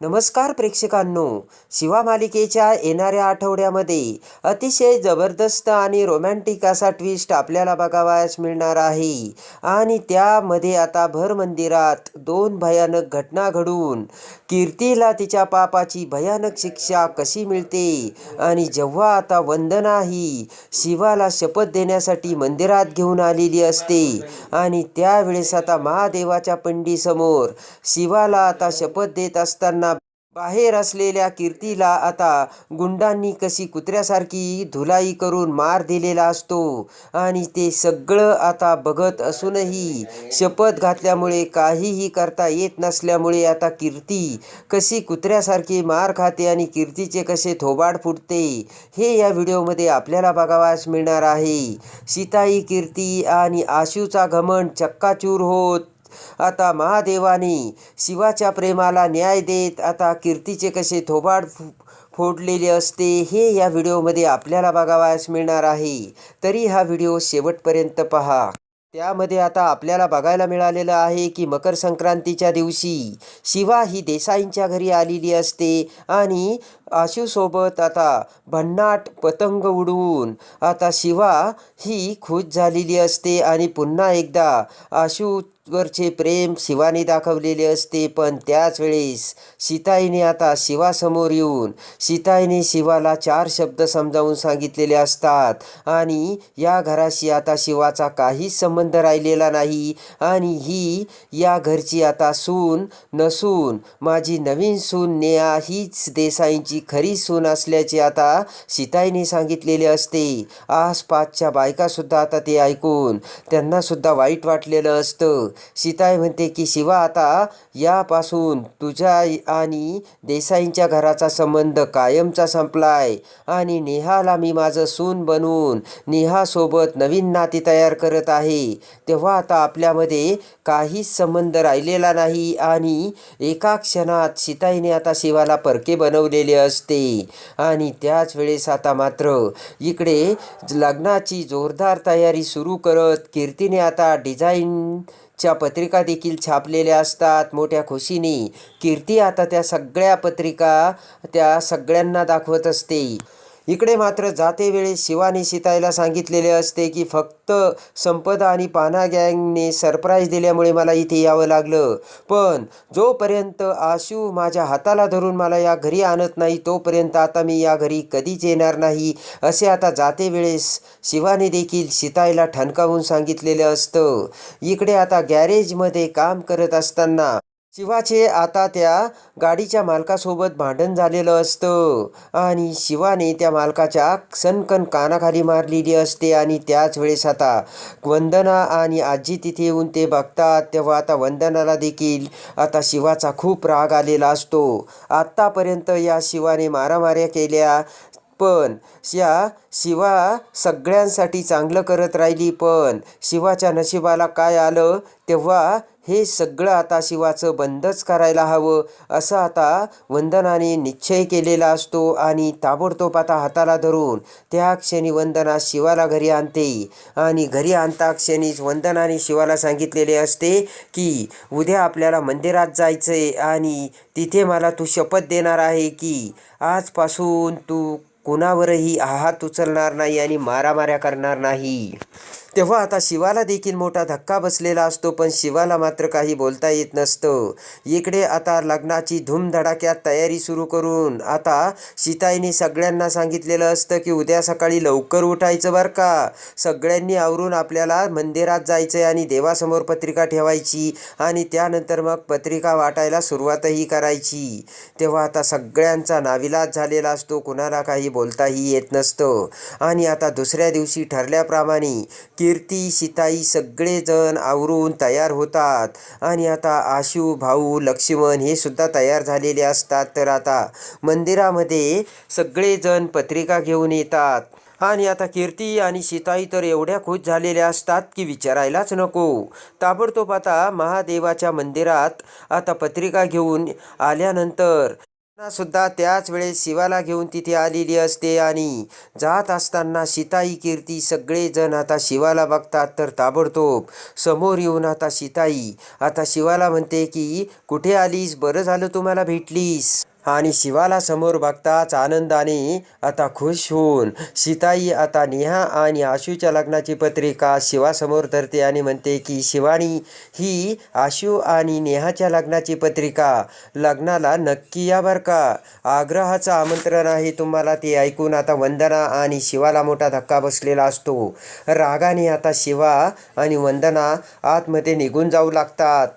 नमस्कार प्रेक्षकांनो. शिवा मालिकेच्या येणाऱ्या आठवड्यामध्ये अतिशय जबरदस्त आणि रोमॅन्टिक असा ट्विस्ट आपल्याला बघावयास मिळणार आहे. आणि त्यामध्ये आता भर मंदिरात दोन भयानक घटना घडून कीर्तीला तिच्या पापाची भयानक शिक्षा कशी मिळते आणि जेव्हा आता वंदना ही शिवाला शपथ देण्यासाठी मंदिरात घेऊन आलेली असते आणि त्यावेळेस आता महादेवाच्या पंडीसमोर शिवाला आता शपथ देत असताना बाहेर असलेल्या कीर्तीला आता गुंडांनी कशी कुत्र्यासारखी धुलाई करून मार दिलेला असतो. आणि ते सगळं आता बघत असूनही शपथ घातल्यामुळे काहीही करता येत नसल्यामुळे आता कीर्ती कशी कुत्र्यासारखी मार खाते आणि कीर्तीचे कसे थोबाड फुटते हे या व्हिडिओमध्ये आपल्याला बघावास मिळणार आहे. सीताई कीर्ती आणि आशूचा घमंड चक्काचूर होत आता महादेवाने शिवाच्या प्रेमाला न्याय देत आता कीर्तीचे कसे थोबाड फो- फोडलेले असते हे या व्हिडिओमध्ये आपल्याला बघावयास मिळणार आहे. तरी हा व्हिडिओ शेवटपर्यंत पहा. त्यामध्ये आता आपल्याला बघायला मिळालेलं आहे की मकर संक्रांतीच्या दिवशी शिवा ही देसाईंच्या घरी आलेली असते आणि आशूसोबत आता भन्नाट पतंग उडवून आता शिवा ही खुश झालेली असते आणि पुन्हा एकदा वरचे प्रेम शिवाने दाखवलेले असते पण त्याच वेळेस सीताईने आता शिवासमोर येऊन सीताईने शिवाला चार शब्द समजावून सांगितलेले असतात आणि या घराशी आता शिवाचा काहीच संबंध राहिलेला नाही आणि ही या घरची आता सून नसून माझी नवीन सून नेहा हीच देसाईंची खरी सून असल्याचे आता सीताईने सांगितलेले असते. आसपासच्या बायकासुद्धा आता ते ऐकून त्यांनासुद्धा वाईट वाटलेलं असतं. सीताई म्हणते की शिवा आता यापासून तुझ्या आणि देसाईंच्या घराचा संबंध कायमचा संपलाय आणि नेहाला मी माझं सून बनवून नेहासोबत नवीन नाती तयार करत आहे. तेव्हा आता आपल्यामध्ये काहीच संबंध राहिलेला नाही आणि एका क्षणात सीताईने आता शिवाला परके बनवलेले असते आणि त्याच वेळेस आता मात्र इकडे लग्नाची जोरदार तयारी सुरू करत कीर्तीने आता डिझाईन च्या पत्रिका देखील छापलेल्या असतात. मोठ्या खुशीने. कीर्ती आता त्या सगळ्या पत्रिका त्या सगळ्यांना दाखवत असते. इकडे मात्र जाते वेळेस शिवाने सांगितलेले असते की फक्त संपदा आणि पाना गँगने सरप्राईज दिल्यामुळे मला इथे यावं लागलं. पण जोपर्यंत आशू माझ्या हाताला धरून मला या घरी आणत नाही तोपर्यंत आता मी या घरी कधीच येणार नाही असे आता जाते वेळेस शिवाने देखील सीतायला ठणकावून सांगितलेलं असतं. इकडे आता गॅरेजमध्ये काम करत असताना शिवाचे आता त्या गाडीच्या मालकासोबत भांडण झालेलं असतं. आणि शिवाने त्या मालकाच्या सनकन कानाखाली मारलेली असते आणि त्याच वेळेस आता वंदना आणि आजी तिथे येऊन ते बघतात. तेव्हा आता वंदनाला देखील आता शिवाचा खूप राग आलेला असतो. आत्तापर्यंत या शिवाने मारामाऱ्या केल्या. पण या शिवा सगळ्यांसाठी चांगलं करत राहिली पण शिवाच्या नशिबाला काय आलं? तेव्हा हे सगळं आता शिवाचं बंदच करायला हवं. असं आता वंदनाने निश्चय केलेला असतो आणि ताबडतोब आता हाताला धरून त्या क्षणी वंदना शिवाला घरी आणते. आणि घरी आणता क्षणीच वंदनाने शिवाला सांगितलेले असते की उद्या आपल्याला मंदिरात जायचं आहे आणि तिथे मला तू शपथ देणार आहे की आजपासून तू कुणावरही हात उचलणार नाही आणि मारामाऱ्या करणार नाही. तेव्हा आता शिवाला देखील मोठा धक्का बसलेला असतो पण शिवाला मात्र काही बोलता येत नसतं. इकडे आता लग्नाची धूमधडाक्यात तयारी सुरू करून आता सीताईने सगळ्यांना सांगितलेलं असतं की उद्या सकाळी लवकर उठायचं बरं का. सगळ्यांनी आवरून आपल्याला मंदिरात जायचं आणि देवासमोर पत्रिका ठेवायची आणि त्यानंतर मग पत्रिका वाटायला सुरुवातही करायची. तेव्हा आता सगळ्यांचा नाविलाज झालेला असतो कुणाला काही बोलताही येत नसतं. आणि आता दुसऱ्या दिवशी ठरल्याप्रमाणे कीर्ती सीताई सगळेजण आवरून तयार होतात. आणि आता आशू भाऊ लक्ष्मण हे सुद्धा तयार झालेले असतात. तर आता मंदिरामध्ये सगळेजण पत्रिका घेऊन येतात. आणि आता कीर्ती आणि सीताई तर एवढ्या खुश झालेल्या असतात की विचारायलाच नको. ताबडतोब आता महादेवाच्या मंदिरात आता पत्रिका घेऊन आल्यानंतर सुद्धा त्याच वेळेस शिवाला घेऊन तिथे आलेली असते आणि जात असताना सीताई कीर्ती सगळेजण आता शिवाला बघतात तर ताबडतोब. समोर येऊन आता सीताई आता शिवाला म्हणते की कुठे आलीस? बरं झालं तुम्हाला भेटलीस. आणि शिवाला समोर बघताच आनंदाने आता खुश होऊन सीताई आता नेहा आणि आशूच्या लग्नाची पत्रिका शिवासमोर धरते आणि म्हणते की शिवानी ही आशू आणि नेहाच्या लग्नाची पत्रिका. लग्नाला नक्की या बरं का. आग्रहाचं आमंत्रण आहे तुम्हाला ते ऐकून आता वंदना आणि शिवाला मोठा धक्का बसलेला असतो. रागाने आता शिवा आणि वंदना आतमध्ये निघून जाऊ लागतात.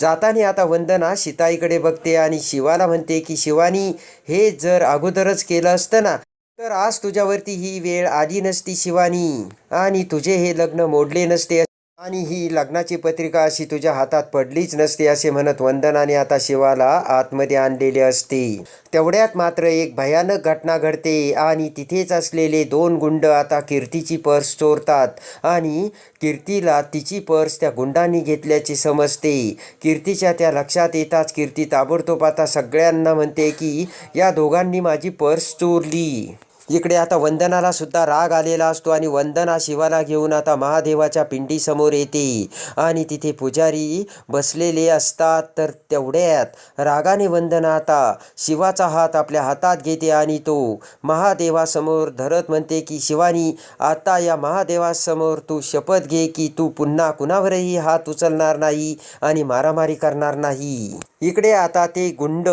जाताना आता वंदना सीताईकडे बघते आणि शिवाला म्हणते की शिवानी हे जर अगोदरच केलं असतं ना तर आज तुझ्यावरती ही वेळ आली नसती शिवानी. आणि तुझे हे लग्न मोडले नसते आणि ही लग्नाची पत्रिका अशी तुझ्या हातात पडलीच नसते असे म्हणत वंदनाने आता शिवाला आतमध्ये आणलेले असते. तेवढ्यात मात्र एक भयानक घटना घडते आणि तिथेच असलेले दोन गुंड आता कीर्तीची पर्स चोरतात आणि कीर्तीला तिची पर्स त्या गुंडांनी घेतल्याचे समजते. कीर्तीच्या त्या लक्षात येताच कीर्ती ताबडतोब आता सगळ्यांना म्हणते की या दोघांनी माझी पर्स चोरली. इकडे आता वंदनाला सुद्धा राग आलेला असतो आणि वंदना शिवाला घेऊन आता महादेवाच्या पिंडीसमोर येते. आणि तिथे पुजारी बसलेले असतात. तर तेवढ्यात रागाने वंदना आता शिवाचा हात आपल्या हातात घेते आणि तो महादेवासमोर धरत म्हणते की शिवानी आता या महादेवासमोर तू शपथ घे की तू पुन्हा कुणावरही हात उचलणार नाही आणि मारामारी करणार नाही. इकडे आता ते गुंड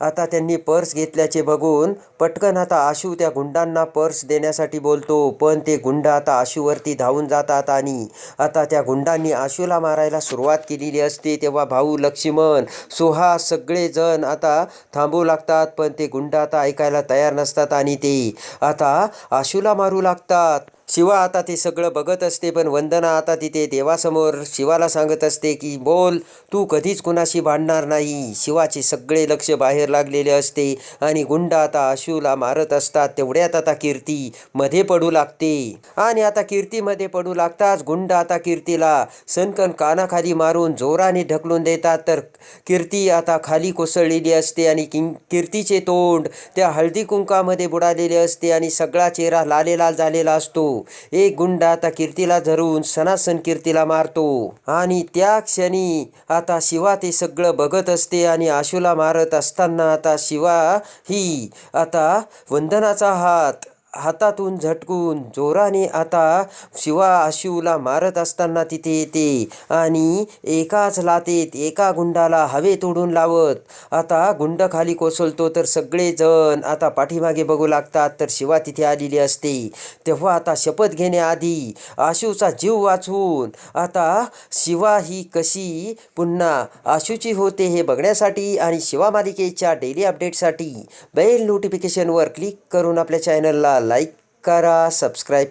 आता त्यांनी पर्स घेतल्याचे बघून पटकन आता आशू त्या गुंड गुंडांना पर्स देण्यासाठी बोलतो पण ते गुंड आता आशूवरती धावून जातात आणि आता त्या गुंडांनी आशूला मारायला सुरुवात केलेली असते तेव्हा भाऊ लक्ष्मण सोहा सगळेजण आता थांबू लागतात पण ते गुंड आता ऐकायला तयार नसतात आणि ते आता आशूला मारू लागतात. शिवा आता ते सगळं बघत असते पण वंदना आता तिथे देवासमोर शिवाला सांगत असते की बोल तू कधीच कुणाशी भांडणार नाही. शिवाचे सगळे लक्ष बाहेर लागलेले असते आणि गुंड आता आशूला मारत असतात. तेवढ्यात आता कीर्ती मध्ये पडू लागते. आणि आता कीर्तीमध्ये पडू लागताच गुंड आता कीर्तीला सनकन कानाखाली मारून जोराने ढकलून देतात. तर कीर्ती आता खाली कोसळलेली असते आणि किं कीर्तीचे तोंड त्या हळदी कुंकामध्ये बुडालेले असते आणि सगळा चेहरा लालेलाल झालेला असतो. एक गुंड आता कीर्तीला धरून सनासन कीर्तीला मारतो. आणि त्या क्षणी आता शिवा ते सगळं बघत असते आणि आशूला मारत असताना आता शिवा ही आता वंदनाचा हात हातातून झटकून जोराने आता शिवा शिवला मारत असताना तिथे येते आणि एकाच लातेत एका गुंडाला हवे तोडून लावत. आता गुंड खाली कोसळतो तर सगळेजण आता पाठीमागे बघू लागतात तर शिवा तिथे आलेली असते. तेव्हा आता शपथ घेण्याआधी आशूचा जीव वाचवून आता शिवा ही कशी पुन्हा आशूची होते हे बघण्यासाठी आणि शिवा मालिकेच्या डेली अपडेटसाठी बेल नोटिफिकेशनवर क्लिक करून आपल्या चॅनलला लाईक करा सबस्क्राईब